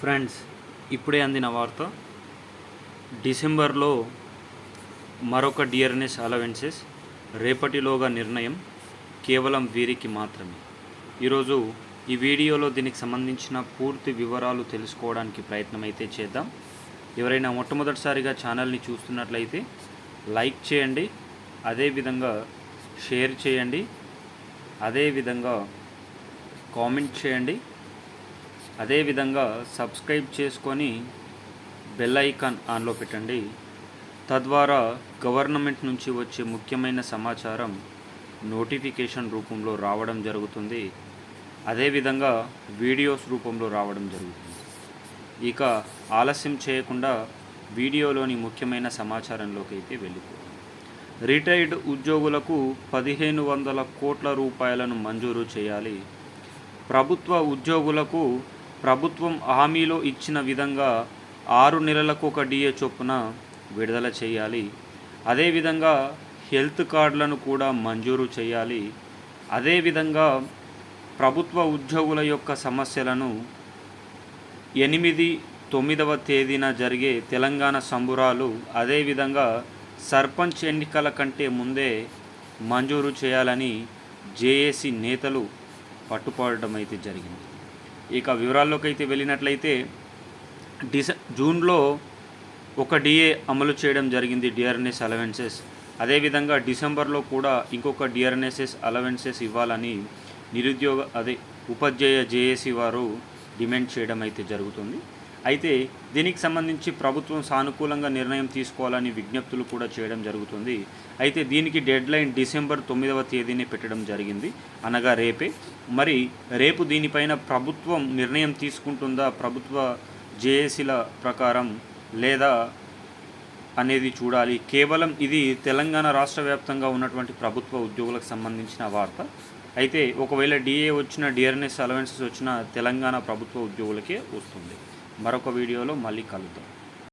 Friends ఇప్పుడే అందిన వార్త. డిసెంబర్లో మరొక డియర్నెస్ అలవెన్సెస్ రేపటిలోగా నిర్ణయం కేవలం వీరికి మాత్రమే. ఈరోజు ఈ వీడియోలో దీనికి సంబంధించిన పూర్తి వివరాలు తెలుసుకోవడానికి ప్రయత్నం అయితే చేద్దాం. ఎవరైనా మొట్టమొదటిసారిగా ఛానల్ని చూస్తున్నట్లయితే లైక్ చేయండి అదేవిధంగా షేర్ చేయండి అదేవిధంగా కామెంట్ చేయండి. అదేవిధంగా సబ్స్క్రైబ్ చేసుకొని బెల్ ఐకాన్ ఆన్లో పెట్టండి. తద్వారా గవర్నమెంట్ నుంచి వచ్చే ముఖ్యమైన సమాచారం నోటిఫికేషన్ రూపంలో రావడం జరుగుతుంది. అదేవిధంగా వీడియోస్ రూపంలో రావడం జరుగుతుంది. ఇక ఆలస్యం చేయకుండా వీడియోలోని ముఖ్యమైన సమాచారంలోకి అయితే వెళ్ళిపోయింది రిటైర్డ్ ఉద్యోగులకు పదిహేను వందల కోట్ల రూపాయలను మంజూరు చేయాలి. ప్రభుత్వ ఉద్యోగులకు ప్రభుత్వం హామీలో ఇచ్చిన విధంగా ఆరు నెలలకు ఒక డిఏ చొప్పున విడుదల చేయాలి. అదేవిధంగా హెల్త్ కార్డులను కూడా మంజూరు చేయాలి. అదేవిధంగా ప్రభుత్వ ఉద్యోగుల యొక్క సమస్యలను ఎనిమిది తొమ్మిదవ తేదీన జరిగే తెలంగాణ సంబురాలు అదేవిధంగా సర్పంచ్ ఎన్నికల కంటే ముందే మంజూరు చేయాలని జేఏసీ నేతలు పట్టుపడడం అయితే జరిగింది. ఇక వివరాల్లోకి అయితే వెళ్ళినట్లయితే డిస జూన్లో ఒక డిఏ అమలు చేయడం జరిగింది డిఆర్ఎన్ఎస్ అలవెన్సెస్. అదేవిధంగా డిసెంబర్లో కూడా ఇంకొక డిఆర్ఎన్ఎస్ఎస్ అలవెన్సెస్ ఇవ్వాలని నిరుద్యోగ అదే ఉపాధ్యాయ జేఏసీ వారు డిమాండ్ చేయడం అయితే జరుగుతుంది. అయితే దీనికి సంబంధించి ప్రభుత్వం సానుకూలంగా నిర్ణయం తీసుకోవాలని విజ్ఞప్తులు కూడా చేయడం జరుగుతుంది. అయితే దీనికి డెడ్ లైన్ డిసెంబర్ తొమ్మిదవ తేదీని పెట్టడం జరిగింది. అనగా రేపే. మరి రేపు దీనిపైన ప్రభుత్వం నిర్ణయం తీసుకుంటుందా? ప్రభుత్వ జేఏసీల ప్రకారం లేదా అనేది చూడాలి. కేవలం ఇది తెలంగాణ రాష్ట్ర వ్యాప్తంగా ఉన్నటువంటి ప్రభుత్వ ఉద్యోగులకు సంబంధించిన వార్త. అయితే ఒకవేళ డిఏ వచ్చిన డిఆర్ఎన్ఎస్ అలవెన్సెస్ వచ్చిన తెలంగాణ ప్రభుత్వ ఉద్యోగులకే వస్తుంది. మరొక వీడియోలో మళ్ళీ కలుద్దాం.